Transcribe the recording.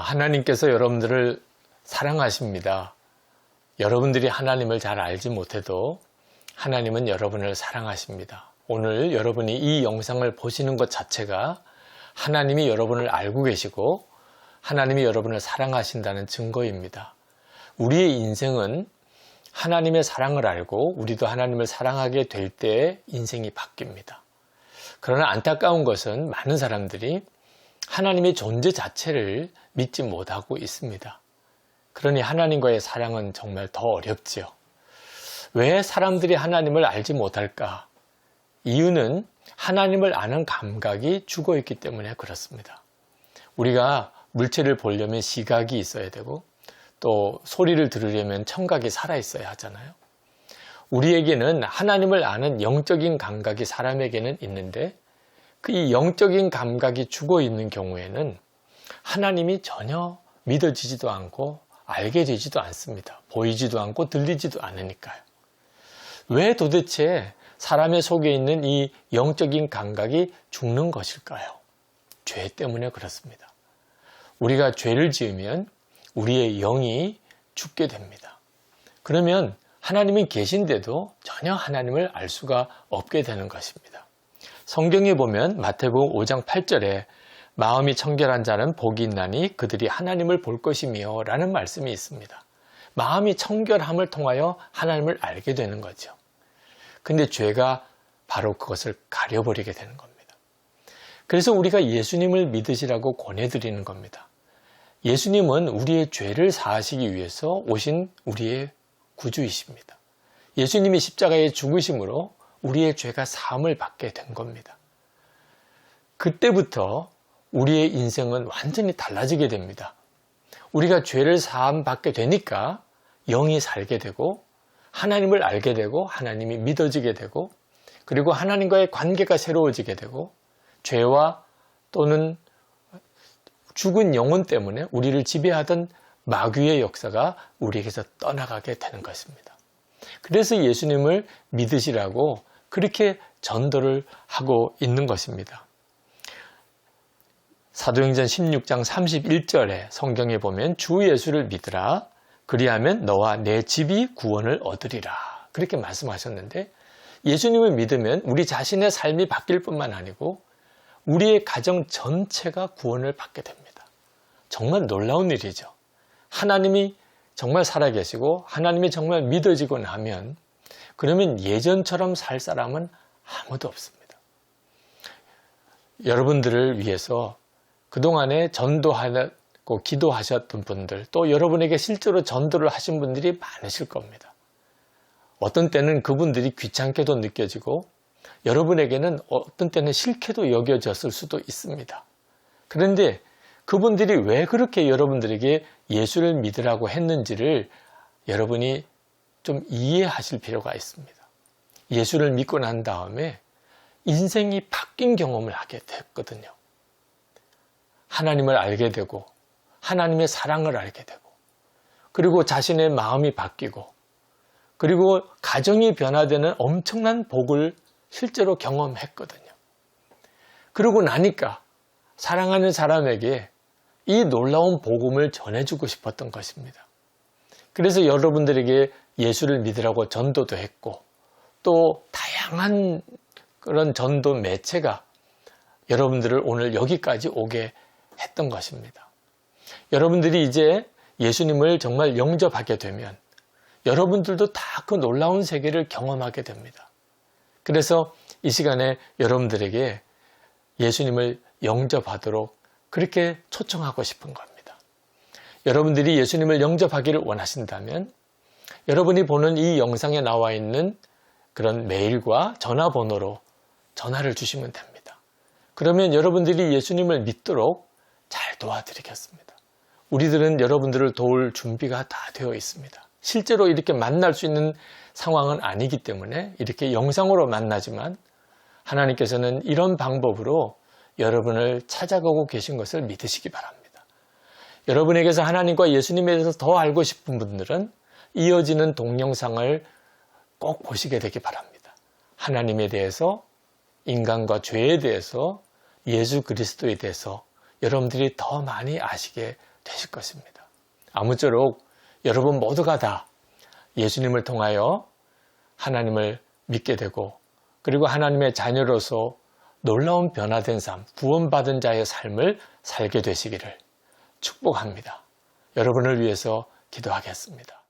하나님께서 여러분들을 사랑하십니다. 여러분들이 하나님을 잘 알지 못해도 하나님은 여러분을 사랑하십니다. 오늘 여러분이 이 영상을 보시는 것 자체가 하나님이 여러분을 알고 계시고 하나님이 여러분을 사랑하신다는 증거입니다. 우리의 인생은 하나님의 사랑을 알고 우리도 하나님을 사랑하게 될 때 인생이 바뀝니다. 그러나 안타까운 것은 많은 사람들이 하나님의 존재 자체를 믿지 못하고 있습니다. 그러니 하나님과의 사랑은 정말 더 어렵지요. 왜 사람들이 하나님을 알지 못할까? 이유는 하나님을 아는 감각이 죽어 있기 때문에 그렇습니다. 우리가 물체를 보려면 시각이 있어야 되고 또 소리를 들으려면 청각이 살아 있어야 하잖아요. 우리에게는 하나님을 아는 영적인 감각이 사람에게는 있는데 그 영적인 감각이 죽어 있는 경우에는 하나님이 전혀 믿어지지도 않고 알게 되지도 않습니다. 보이지도 않고 들리지도 않으니까요. 왜 도대체 사람의 속에 있는 이 영적인 감각이 죽는 것일까요? 죄 때문에 그렇습니다. 우리가 죄를 지으면 우리의 영이 죽게 됩니다. 그러면 하나님이 계신데도 전혀 하나님을 알 수가 없게 되는 것입니다. 성경에 보면 마태복음 5장 8절에 마음이 청결한 자는 복이 있나니 그들이 하나님을 볼 것이며 라는 말씀이 있습니다. 마음이 청결함을 통하여 하나님을 알게 되는 거죠. 근데 죄가 바로 그것을 가려버리게 되는 겁니다. 그래서 우리가 예수님을 믿으시라고 권해드리는 겁니다. 예수님은 우리의 죄를 사하시기 위해서 오신 우리의 구주이십니다. 예수님이 십자가에 죽으심으로 우리의 죄가 사함을 받게 된 겁니다. 그때부터 우리의 인생은 완전히 달라지게 됩니다. 우리가 죄를 사함 받게 되니까 영이 살게 되고 하나님을 알게 되고 하나님이 믿어지게 되고 그리고 하나님과의 관계가 새로워지게 되고 죄와 또는 죽은 영혼 때문에 우리를 지배하던 마귀의 역사가 우리에게서 떠나가게 되는 것입니다. 그래서 예수님을 믿으시라고 그렇게 전도를 하고 있는 것입니다. 사도행전 16장 31절에 성경에 보면 주 예수를 믿으라 그리하면 너와 내 집이 구원을 얻으리라 그렇게 말씀하셨는데 예수님을 믿으면 우리 자신의 삶이 바뀔 뿐만 아니고 우리의 가정 전체가 구원을 받게 됩니다. 정말 놀라운 일이죠. 하나님이 정말 살아계시고 하나님이 정말 믿어지고 나면 그러면 예전처럼 살 사람은 아무도 없습니다. 여러분들을 위해서 그동안에 전도하고 기도하셨던 분들 또 여러분에게 실제로 전도를 하신 분들이 많으실 겁니다. 어떤 때는 그분들이 귀찮게도 느껴지고 여러분에게는 어떤 때는 싫게도 여겨졌을 수도 있습니다. 그런데 그분들이 왜 그렇게 여러분들에게 예수를 믿으라고 했는지를 여러분이 좀 이해하실 필요가 있습니다. 예수를 믿고 난 다음에 인생이 바뀐 경험을 하게 됐거든요. 하나님을 알게 되고, 하나님의 사랑을 알게 되고, 그리고 자신의 마음이 바뀌고, 그리고 가정이 변화되는 엄청난 복을 실제로 경험했거든요. 그러고 나니까 사랑하는 사람에게 이 놀라운 복음을 전해주고 싶었던 것입니다. 그래서 여러분들에게 예수를 믿으라고 전도도 했고 또 다양한 그런 전도 매체가 여러분들을 오늘 여기까지 오게 했던 것입니다. 여러분들이 이제 예수님을 정말 영접하게 되면 여러분들도 다 그 놀라운 세계를 경험하게 됩니다. 그래서 이 시간에 여러분들에게 예수님을 영접하도록 그렇게 초청하고 싶은 겁니다. 여러분들이 예수님을 영접하기를 원하신다면 여러분이 보는 이 영상에 나와 있는 그런 메일과 전화번호로 전화를 주시면 됩니다. 그러면 여러분들이 예수님을 믿도록 잘 도와드리겠습니다. 우리들은 여러분들을 도울 준비가 다 되어 있습니다. 실제로 이렇게 만날 수 있는 상황은 아니기 때문에 이렇게 영상으로 만나지만 하나님께서는 이런 방법으로 여러분을 찾아가고 계신 것을 믿으시기 바랍니다. 여러분에게서 하나님과 예수님에 대해서 더 알고 싶은 분들은 이어지는 동영상을 꼭 보시게 되기 바랍니다. 하나님에 대해서 인간과 죄에 대해서 예수 그리스도에 대해서 여러분들이 더 많이 아시게 되실 것입니다. 아무쪼록 여러분 모두가 다 예수님을 통하여 하나님을 믿게 되고 그리고 하나님의 자녀로서 놀라운 변화된 삶, 구원받은 자의 삶을 살게 되시기를 축복합니다. 여러분을 위해서 기도하겠습니다.